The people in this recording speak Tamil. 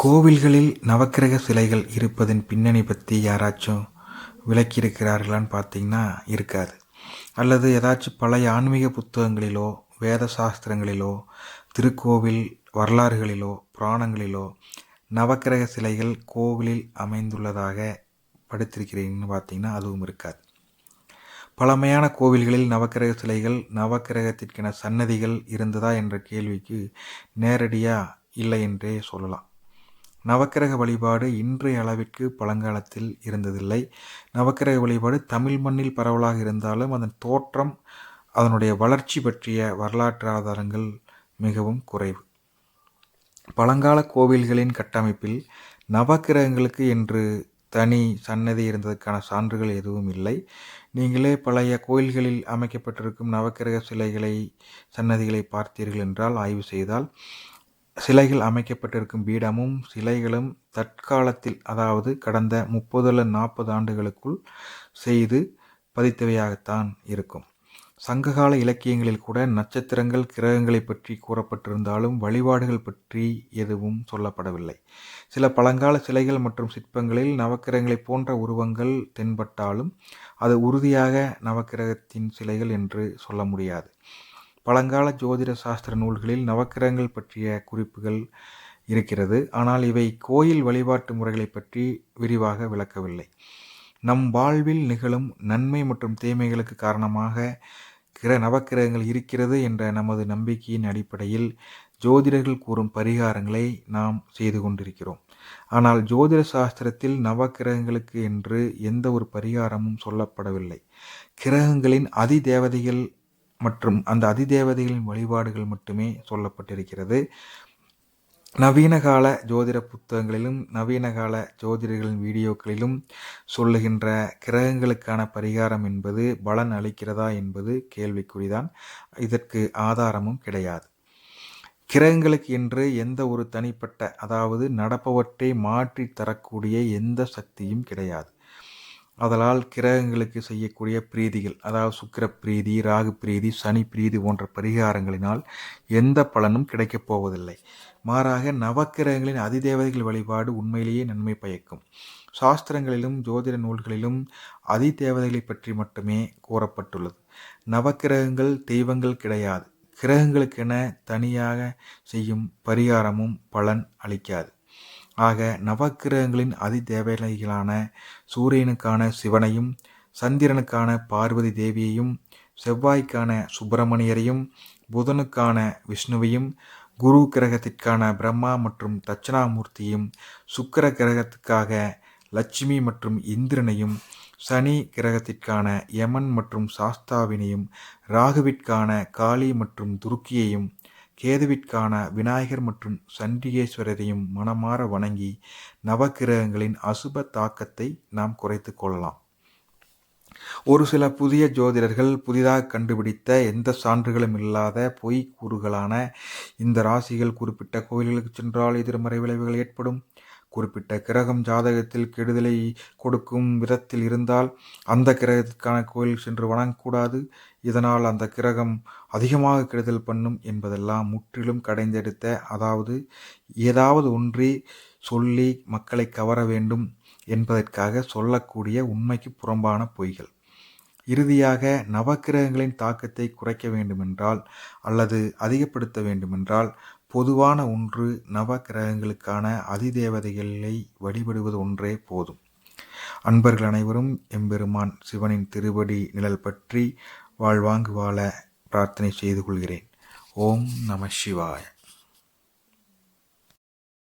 கோவில்களில் நவக்கிரக சிலைகள் இருப்பதன் பின்னணி பற்றி யாராச்சும் விளக்கியிருக்கிறார்களான்னு பார்த்தீங்கன்னா இருக்காது. அல்லது ஏதாச்சும் பழைய ஆன்மீக புத்தகங்களிலோ வேத சாஸ்திரங்களிலோ திருக்கோவில் வரலாறுகளிலோ புராணங்களிலோ நவக்கிரக சிலைகள் கோவிலில் அமைந்துள்ளதாக படித்திருக்கிறீங்கன்னு பார்த்தீங்கன்னா அதுவும் இருக்காது. பழமையான கோவில்களில் நவக்கிரக சிலைகள் நவக்கிரகத்திற்கென சன்னதிகள் இருந்ததா என்ற கேள்விக்கு நேரடியாக இல்லை என்றே சொல்லலாம். நவக்கிரக வழிபாடு இன்றைய அளவிற்கு பழங்காலத்தில் இருந்ததில்லை. நவக்கிரக வழிபாடு தமிழ் மண்ணில் பரவலாக இருந்தாலும் அதன் தோற்றம் அதனுடைய வளர்ச்சி பற்றிய வரலாற்று ஆதாரங்கள் மிகவும் குறைவு. பழங்கால கோவில்களின் கட்டமைப்பில் நவக்கிரகங்களுக்கு என்று தனி சன்னதி இருந்ததற்கான சான்றுகள் எதுவும் இல்லை. நீங்களே பழைய கோயில்களில் அமைக்கப்பட்டிருக்கும் நவக்கிரக சிலைகளை சன்னதிகளை பார்த்தீர்கள் என்றால் ஆய்வு செய்தால் சிலைகள் அமைக்கப்பட்டிருக்கும் பீடமும் சிலைகளும் தற்காலத்தில் அதாவது கடந்த முப்பது அல்ல நாற்பது ஆண்டுகளுக்குள் செய்து பதித்தவையாகத்தான் இருக்கும். சங்ககால இலக்கியங்களில் கூட நட்சத்திரங்கள் கிரகங்களை பற்றி கூறப்பட்டிருந்தாலும் வழிபாடுகள் பற்றி எதுவும் சொல்லப்படவில்லை. சில பழங்கால சிலைகள் மற்றும் சிற்பங்களில் நவக்கிரகங்களை போன்ற உருவங்கள் தென்பட்டாலும் அது உறுதியாக நவக்கிரகத்தின் சிலைகள் என்று சொல்ல முடியாது. பழங்கால ஜோதிட சாஸ்திர நூல்களில் நவக்கிரகங்கள் பற்றிய குறிப்புகள் இருக்கிறது. ஆனால் இவை கோயில் வழிபாட்டு முறைகளை பற்றி விரிவாக விளக்கவில்லை. நம் வாழ்வில் நிகழும் நன்மை மற்றும் தீமைகளுக்கு காரணமாக கிர நவக்கிரகங்கள் இருக்கிறது என்ற நமது நம்பிக்கையின் அடிப்படையில் ஜோதிடர்கள் கூறும் பரிகாரங்களை நாம் செய்து கொண்டிருக்கிறோம். ஆனால் ஜோதிட சாஸ்திரத்தில் நவக்கிரகங்களுக்கு என்று எந்த ஒரு பரிகாரமும் சொல்லப்படவில்லை. கிரகங்களின் அதி தேவதைகள் மற்றும் அந்த அதிதேவதைகளின் வழிபாடுகள் மட்டுமே சொல்லப்பட்டிருக்கிறது. நவீன கால ஜோதிட புத்தகங்களிலும் நவீன கால ஜோதிடர்களின் வீடியோக்களிலும் சொல்லுகின்ற கிரகங்களுக்கான பரிகாரம் என்பது பலன் அளிக்கிறதா என்பது கேள்விக்குறிதான். இதற்கு ஆதாரமும் கிடையாது. கிரகங்களுக்கு என்று எந்த ஒரு தனிப்பட்ட அதாவது நடப்பவற்றை மாற்றி தரக்கூடிய எந்த சக்தியும் கிடையாது. அதனால் கிரகங்களுக்கு செய்யக்கூடிய பிரீதிகள் அதாவது சுக்கிர பிரீதி ராகு பிரீதி சனி பிரீதி போன்ற பரிகாரங்களினால் எந்த பலனும் கிடைக்கப் போவதில்லை. மாறாக நவக்கிரகங்களின் அதிதேவதைகள் வழிபாடு உண்மையிலேயே நன்மை பயக்கும். சாஸ்திரங்களிலும் ஜோதிட நூல்களிலும் அதிதேவதைகளை பற்றி மட்டுமே கூறப்பட்டுள்ளது. நவக்கிரகங்கள் தெய்வங்கள் கிடையாது. கிரகங்களுக்கென தனியாக செய்யும் பரிகாரமும் பலன் அளிக்காது. ஆக நவக்கிரகங்களின் அதிதேவதைகளான சூரியனுக்கான சிவனையும் சந்திரனுக்கான பார்வதி தேவியையும் செவ்வாய்க்கான சுப்பிரமணியரையும் புதனுக்கான விஷ்ணுவையும் குரு கிரகத்திற்கான பிரம்மா மற்றும் தட்சணாமூர்த்தியும் சுக்கர கிரகத்துக்காக லட்சுமி மற்றும் இந்திரனையும் சனி கிரகத்திற்கான யமன் மற்றும் சாஸ்தாவினையும் ராகுவிற்கான காளி மற்றும் துருக்கியையும் கேதுவிற்கான விநாயகர் மற்றும் சண்டிகேஸ்வரரையும் மனமாற வணங்கி நவக்கிரகங்களின் அசுப தாக்கத்தை நாம் குறைத்து கொள்ளலாம். ஒரு சில புதிய ஜோதிடர்கள் புதிதாக கண்டுபிடித்த எந்த சான்றுகளும் இல்லாத பொய் கூறுகளான இந்த ராசிகள் குறிப்பிட்ட கோயில்களுக்கு சென்றால் எதிர்மறை விளைவுகள் ஏற்படும். குறிப்பிட்ட கிரகம் ஜாதகத்தில் கெடுதலை கொடுக்கும் விதத்தில் இருந்தால் அந்த கிரகத்திற்கான கோயில் சென்று வணங்கக்கூடாது. இதனால் அந்த கிரகம் அதிகமாக கெடுதல் பண்ணும் என்பதெல்லாம் முற்றிலும் கடைந்தெடுத்த அதாவது ஏதாவது ஒன்றி சொல்லி மக்களை கவர வேண்டும் என்பதற்காக சொல்லக்கூடிய உண்மைக்கு புறம்பான பொய்கள். இறுதியாக நவக்கிரகங்களின் தாக்கத்தை குறைக்க வேண்டுமென்றால் அல்லது அதிகப்படுத்த வேண்டுமென்றால் பொதுவான ஒன்று நவக்கிரகங்களுக்கான அதிதேவதைகளை வழிபடுவது ஒன்றே போதும். அன்பர்கள் அனைவரும் எம்பெருமான் சிவனின் திருவடி நிழல் பற்றி வாழ்வாங்கு வாழ பிரார்த்தனை செய்து கொள்கிறேன். ஓம் நம சிவாய.